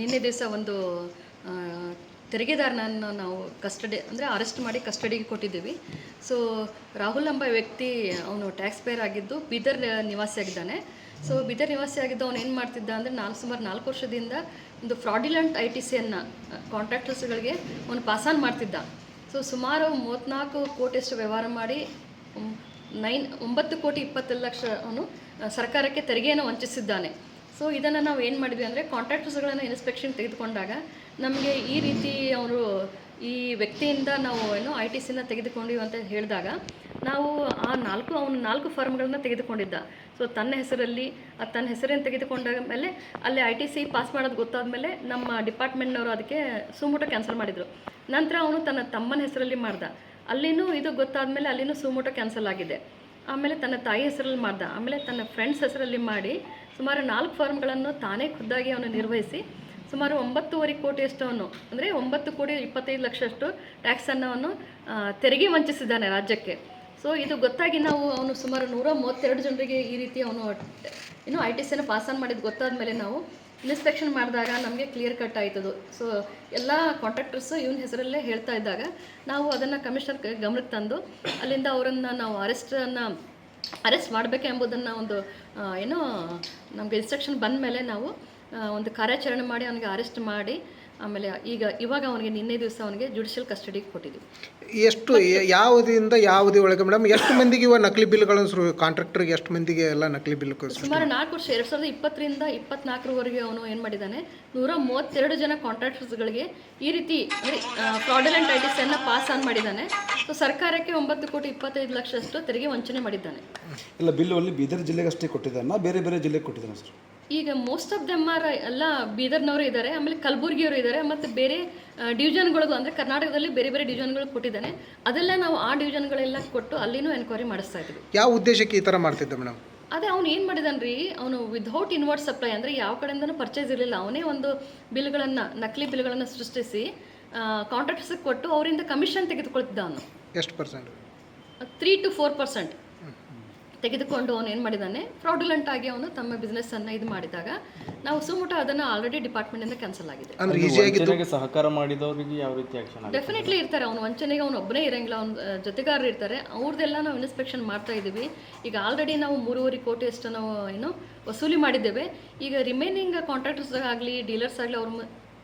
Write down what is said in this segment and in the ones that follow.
ನಿನ್ನೆ ದಿವಸ ಒಂದು ತೆರಿಗೆದಾರನನ್ನು ನಾವು ಕಸ್ಟಡಿ, ಅಂದರೆ ಅರೆಸ್ಟ್ ಮಾಡಿ ಕಸ್ಟಡಿಗೆ ಕೊಟ್ಟಿದ್ದೀವಿ. ಸೊ ರಾಹುಲ್ ಎಂಬ ವ್ಯಕ್ತಿ, ಅವನು ಟ್ಯಾಕ್ಸ್ ಪೇಯರ್ ಆಗಿದ್ದು ಬೀದರ್ ನಿವಾಸಿಯಾಗಿದ್ದಾನೆ ಸೊ ಬೀದರ್ ನಿವಾಸಿಯಾಗಿದ್ದು ಅವನು ಏನು ಮಾಡ್ತಿದ್ದ ಅಂದರೆ ನಾಲ್ಕು ಸುಮಾರು ನಾಲ್ಕು ವರ್ಷದಿಂದ ಒಂದು ಫ್ರಾಡಿಲೆಂಟ್ ಐ ಟಿ ಸಿಯನ್ನು ಕಾಂಟ್ರಾಕ್ಟರ್ಸ್ಗಳಿಗೆ ಅವನು ಪಾಸಾನ್ ಮಾಡ್ತಿದ್ದ. ಸೊ ಸುಮಾರು ಮೂವತ್ತ್ನಾಲ್ಕು ಕೋಟಿಯಷ್ಟು ವ್ಯವಹಾರ ಮಾಡಿ ನೈನ್, ಒಂಬತ್ತು ಕೋಟಿ ಇಪ್ಪತ್ತು ಲಕ್ಷ ಅವನು ಸರ್ಕಾರಕ್ಕೆ ತೆರಿಗೆಯನ್ನು ವಂಚಿಸಿದ್ದಾನೆ. ಸೊ ಇದನ್ನು ನಾವು ಏನು ಮಾಡಿದ್ವಿ ಅಂದರೆ ಕಾಂಟ್ರಾಕ್ಟರ್ಸ್ಗಳನ್ನು ಇನ್ಸ್ಪೆಕ್ಷನ್ ತೆಗೆದುಕೊಂಡಾಗ ನಮಗೆ ಈ ರೀತಿ ಅವರು ಈ ವ್ಯಕ್ತಿಯಿಂದ ನಾವು ಏನು ಐ ಟಿ ಸಿನ ತೆಗೆದುಕೊಂಡಿವಿ ಅಂತ ಹೇಳಿದಾಗ ನಾವು ಆ ನಾಲ್ಕು, ಅವನು ನಾಲ್ಕು ಫಾರ್ಮ್ಗಳನ್ನ ತೆಗೆದುಕೊಂಡಿದ್ದ. ಸೊ ತನ್ನ ಹೆಸರಲ್ಲಿ, ಆ ತನ್ನ ಹೆಸರನ್ನು ತೆಗೆದುಕೊಂಡಾಗ ಮೇಲೆ ಅಲ್ಲಿ ಐ ಟಿ ಸಿ ಪಾಸ್ ಮಾಡೋದು ಗೊತ್ತಾದ ಮೇಲೆ ನಮ್ಮ ಡಿಪಾರ್ಟ್ಮೆಂಟ್ನವರು ಅದಕ್ಕೆ ಸುಮೂಟ ಕ್ಯಾನ್ಸಲ್ ಮಾಡಿದರು. ನಂತರ ಅವನು ತನ್ನ ತಮ್ಮನ ಹೆಸರಲ್ಲಿ ಮಾಡ್ದ. ಅಲ್ಲಿನೂ ಇದು ಗೊತ್ತಾದ ಮೇಲೆ ಅಲ್ಲಿನೂ ಸುಮೂಟ ಕ್ಯಾನ್ಸಲ್ ಆಗಿದೆ. ಆಮೇಲೆ ತನ್ನ ತಾಯಿ ಹೆಸರಲ್ಲಿ ಮಾಡ್ದ. ಆಮೇಲೆ ತನ್ನ ಫ್ರೆಂಡ್ಸ್ ಹೆಸರಲ್ಲಿ ಮಾಡಿ ಸುಮಾರು ನಾಲ್ಕು ಫಾರ್ಮ್ಗಳನ್ನು ತಾನೇ ಖುದ್ದಾಗಿ ಅವನು ನಿರ್ವಹಿಸಿ ಸುಮಾರು ಒಂಬತ್ತೂವರೆ ಕೋಟಿಯಷ್ಟು ಅವನು ಅಂದರೆ ಒಂಬತ್ತು ಕೋಟಿ ಇಪ್ಪತ್ತೈದು ಲಕ್ಷಷ್ಟು ಟ್ಯಾಕ್ಸನ್ನು ಅವನು ತೆರಿಗೆ ವಂಚಿಸಿದ್ದಾನೆ ರಾಜ್ಯಕ್ಕೆ. ಸೊ ಇದು ಗೊತ್ತಾಗಿ ನಾವು ಅವನು ಸುಮಾರು ನೂರ ಮೂವತ್ತೆರಡು ಜನರಿಗೆ ಈ ರೀತಿ ಅವನು, ಇನ್ನು ಐ ಟಿ ಸಿನ ಪಾಸ್ ಆನ್ ಮಾಡಿದ್ದು ಗೊತ್ತಾದ ಮೇಲೆ ನಾವು ಇನ್ಸ್ಪೆಕ್ಷನ್ ಮಾಡಿದಾಗ ನಮಗೆ ಕ್ಲಿಯರ್ ಕಟ್ ಆಯ್ತದು. ಸೊ ಎಲ್ಲ ಕಾಂಟ್ರಾಕ್ಟರ್ಸ್ ಇವನ ಹೆಸರಲ್ಲೇ ಹೇಳ್ತಾ ಇದ್ದಾಗ ನಾವು ಅದನ್ನು ಕಮಿಷನರ್ ಗಮನಕ್ಕೆ ತಂದು ಅಲ್ಲಿಂದ ಅವರನ್ನು ನಾವು ಅರೆಸ್ಟನ್ನು ಅರೆಸ್ಟ್ ಮಾಡಬೇಕು ಎಂಬುದನ್ನು ಒಂದು ಏನು ನಮಗೆ ಇನ್ಸ್ಟ್ರಕ್ಷನ್ ಬಂದ ಮೇಲೆ ನಾವು ಒಂದು ಕಾರ್ಯಾಚರಣೆ ಮಾಡಿ ಅವನಿಗೆ ಅರೆಸ್ಟ್ ಮಾಡಿ ಆಮೇಲೆ ಈಗ ಇವಾಗ ಅವನಿಗೆ ನಿನ್ನೆ ದಿವಸ ಅವನಿಗೆ ಜುಡಿಷಿಯಲ್ ಕಸ್ಟಡಿಗೆ ಕೊಟ್ಟಿದ್ದೀವಿ ಎಷ್ಟು ಯಾವುದರಿಂದ ಯಾವುದೇ ಒಳಗೆ ಮೇಡಮ್ ಎಷ್ಟು ಮಂದಿಗೆ ಇವಾಗ ನಕಲಿ ಬಿಲ್ಗಳನ್ನು ಶುರು ಕಾಂಟ್ರಾಕ್ಟರ್ಗೆ ಎಷ್ಟು ಮಂದಿಗೆ ಎಲ್ಲ ನಕಲಿ ಬಿಲ್ ಸುಮಾರು ನಾಲ್ಕು ವರ್ಷ ಎರಡು ಸಾವಿರದ ಇಪ್ಪತ್ತರಿಂದ ಇಪ್ಪತ್ನಾಲ್ಕರವರೆಗೆ ಅವನು ಏನು ಮಾಡಿದ್ದಾನೆ ನೂರ ಮೂವತ್ತೆರಡು ಜನ ಕಾಂಟ್ರಾಕ್ಟರ್ಸ್ಗಳಿಗೆ ಈ ರೀತಿ ಅಂದರೆ ಫ್ರಾಡಲೆಂಟ್ ಐ ಟಿ ಸಿಯನ್ನು ಪಾಸ್ ಆನ್ ಮಾಡಿದ್ದಾನೆ ಸೊ ಸರ್ಕಾರಕ್ಕೆ ಒಂಬತ್ತು ಕೋಟಿ ಇಪ್ಪತ್ತೈದು ಲಕ್ಷ ಅಷ್ಟು ತೆರಿಗೆ ವಂಚನೆ ಮಾಡಿದ್ದಾನೆ. ಇಲ್ಲ ಬಿಲ್ ಅಲ್ಲಿ ಬೀದರ್ ಜಿಲ್ಲೆಗೆ ಅಷ್ಟೇ ಕೊಟ್ಟಿದ್ದಾನೆ ಬೇರೆ ಬೇರೆ ಜಿಲ್ಲೆಗೆ ಕೊಟ್ಟಿದ್ದಾನೆ ಸರ್. ಈಗ ಮೋಸ್ಟ್ ಆಫ್ ದೆಮ್ ಆರ್ ಎಲ್ಲ ಬೀದರ್ನವರು ಇದ್ದಾರೆ ಆಮೇಲೆ ಕಲಬುರಗಿಯವರು ಇದ್ದಾರೆ ಮತ್ತು ಬೇರೆ ಡಿವಿಷನ್ಗಳಿಗೂ ಅಂದರೆ ಕರ್ನಾಟಕದಲ್ಲಿ ಬೇರೆ ಬೇರೆ ಡಿವಿಷನ್ಗಳು ಕೊಟ್ಟಿದ್ದಾನೆ. ಅದೆಲ್ಲ ನಾವು ಆ ಡಿವಿಷನ್ಗಳೆಲ್ಲ ಕೊಟ್ಟು ಅಲ್ಲಿನೂ ಎನ್ಕ್ವೈರಿ ಮಾಡಿಸ್ತಾ ಇದ್ವಿ. ಯಾವ ಉದ್ದೇಶಕ್ಕೆ ಈ ಥರ ಮಾಡ್ತಿದ್ದ ಮೇಡಮ್? ಅದೇ ಅವ್ನು ಏನು ಮಾಡಿದಾನೆ ರೀ ಅವನು ವಿಥೌಟ್ ಇನ್ವರ್ಟ್ ಸಪ್ಲೈ ಅಂದರೆ ಯಾವ ಕಡೆಯಿಂದನೂ ಪರ್ಚೇಸ್ ಇರಲಿಲ್ಲ. ಅವನೇ ಒಂದು ಬಿಲ್ಗಳನ್ನು ನಕಲಿ ಬಿಲ್ಗಳನ್ನು ಸೃಷ್ಟಿಸಿ ಕಾಂಟ್ರಾಕ್ಟರ್ಸಿಗೆ ಕೊಟ್ಟು ಅವರಿಂದ ಕಮಿಷನ್ ತೆಗೆದುಕೊಳ್ತಿದ್ದ ಅವನು. ಎಷ್ಟು percent three to four percent ತೆಗೆದುಕೊಂಡು ಅವನು ಏನು ಮಾಡಿದ್ದಾನೆ ಫ್ರಾಡುಲೆಂಟ್ ಆಗಿ ಅವನು ತಮ್ಮ ಬಿಸ್ನೆಸ್ ಅನ್ನ ಇದು ಮಾಡಿದಾಗ ನಾವು ಸುಮುಟ ಅದನ್ನು ಆಲ್ರೆಡಿ ಡಿಪಾರ್ಟ್ಮೆಂಟಿಂದ ಕ್ಯಾನ್ಸಲ್ ಆಗಿದೆ. ವಂಚನೆಗೆ ಸಹಕಾರ ಮಾಡಿದವರಿಗೆ ಯಾವ ರೀತಿ ಆಕ್ಷನ್ ಡೆಫಿನೆಟ್ಲಿ ಇರ್ತಾರೆ. ಅವ್ನು ವಂಚನೆಗೆ ಅವನು ಒಬ್ಬನೇ ಇರಂಗಿಲ್ಲ. ಅವ್ನ ಜೊತೆಗಾರರು ಇರ್ತಾರೆ. ಅವ್ರದ್ದೆಲ್ಲ ನಾವು ಇನ್ಸ್ಪೆಕ್ಷನ್ ಮಾಡ್ತಾ ಇದ್ದೀವಿ ಈಗ ಆಲ್ರೆಡಿ ನಾವು ಮೂರುವರೆ ಕೋಟಿ ಅಷ್ಟು ನಾವು ಏನು ವಸೂಲಿ ಮಾಡಿದ್ದೇವೆ. ಈಗ ರಿಮೈನಿಂಗ್ ಕಾಂಟ್ರಾಕ್ಟರ್ಸ್ ಆಗಲಿ ಡೀಲರ್ಸ್ ಆಗಲಿ ಅವ್ರ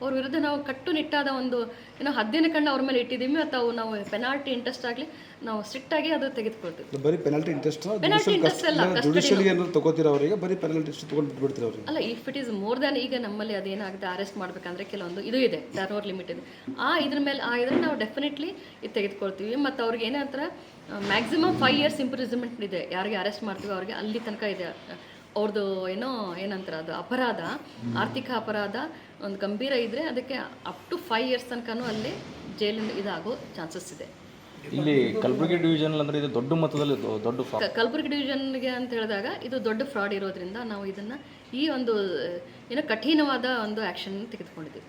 ಅವ್ರ ವಿರುದ್ಧ ನಾವು ಕಟ್ಟುನಿಟ್ಟಾದ ಒಂದು ಏನೋ ಹದ್ದಿನ ಕಣ್ಣು ಅವ್ರ ಮೇಲೆ ಇಟ್ಟಿದ್ದೀವಿ ಅಥವಾ ನಾವು ಪೆನಾಲ್ಟಿ ಇಂಟ್ರೆಸ್ಟ್ ಆಗಲಿ ನಾವು ಸ್ಟ್ರಿಕ್ಟ್ ಆಗಿ ಅದು ತೆಗೆದುಕೊಳ್ತೀವಿ. ಬರೀ ಪೆನಾಲ್ಟಿ ಇಂಟ್ರೆಸ್ಟ್ ಪೆನಾಲ್ಟಿ ಇಂಟ್ರೆಸ್ಟ್ ಅಲ್ಲ, ಜುಡಿಷಿಯಲ್ ಏನಾದ್ರು ತಗೋತೀರ ಅವರಿಗೆ? ಬರೀ ಪೆನಾಲ್ಟಿ ಇಂಟ್ರೆಸ್ಟ್ ತೊಗೊಂಡು ಬಿಟ್ಬಿಡ್ತೀರ ಅವ್ರಿಗೆ? ಅಲ್ಲ if it is more than ಈಗ ನಮ್ಮಲ್ಲಿ ಅದೇನಾಗುತ್ತೆ ಅರೆಸ್ಟ್ ಮಾಡ್ಬೇಕಂದ್ರೆ ಕೆಲವೊಂದು ಇದು ಇದೆ ಟರ್ನ್ ಓವರ್ ಲಿಮಿಟ್ ಇದೆ. ಆ ಇದ್ರ ಮೇಲೆ ಆ ಇದ್ರೆ ನಾವು ಡೆಫಿನೆಟ್ಲಿ ಇದು ತೆಗೆದುಕೊಳ್ತೀವಿ ಮತ್ತು ಅವ್ರಿಗೆ ಏನಂತ ಮ್ಯಾಕ್ಸಿಮಮ್ ಫೈವ್ ಇಯರ್ಸ್ ಇಂಪ್ರೂಸ್ಮೆಂಟ್ ಇದೆ. ಯಾರಿಗೆ ಅರೆಸ್ಟ್ ಮಾಡ್ತೀವಿ ಅವ್ರಿಗೆ ಅಲ್ಲಿ ತನಕ ಇದೆ. ಅವ್ರದ್ದು ಏನೋ ಏನಂತಾರೆ ಅದು ಅಪರಾಧ ಆರ್ಥಿಕ ಅಪರಾಧ ಒಂದು ಗಂಭೀರ ಇದ್ದರೆ ಅದಕ್ಕೆ ಅಪ್ ಟು ಫೈವ್ ಇಯರ್ಸ್ ತನಕನೂ ಅಲ್ಲಿ ಜೈಲಿಂದ ಇದಾಗೋ ಚಾನ್ಸಸ್ ಇದೆ. ಇಲ್ಲಿ ಕಲಬುರಗಿ ಡಿವಿಷನ್ ಅಂದ್ರೆ ಇದು ದೊಡ್ಡ ಮೊತ್ತದಲ್ಲಿ ದೊಡ್ಡ ಕಲಬುರಗಿ ಡಿವಿಷನ್ಗೆ ಅಂತ ಹೇಳಿದಾಗ ಇದು ದೊಡ್ಡ ಫ್ರಾಡ್ ಇರೋದ್ರಿಂದ ನಾವು ಇದನ್ನು ಈ ಒಂದು ಏನೋ ಕಠಿಣವಾದ ಒಂದು ಆ್ಯಕ್ಷನ್ ತೆಗೆದುಕೊಂಡಿದ್ದೀವಿ.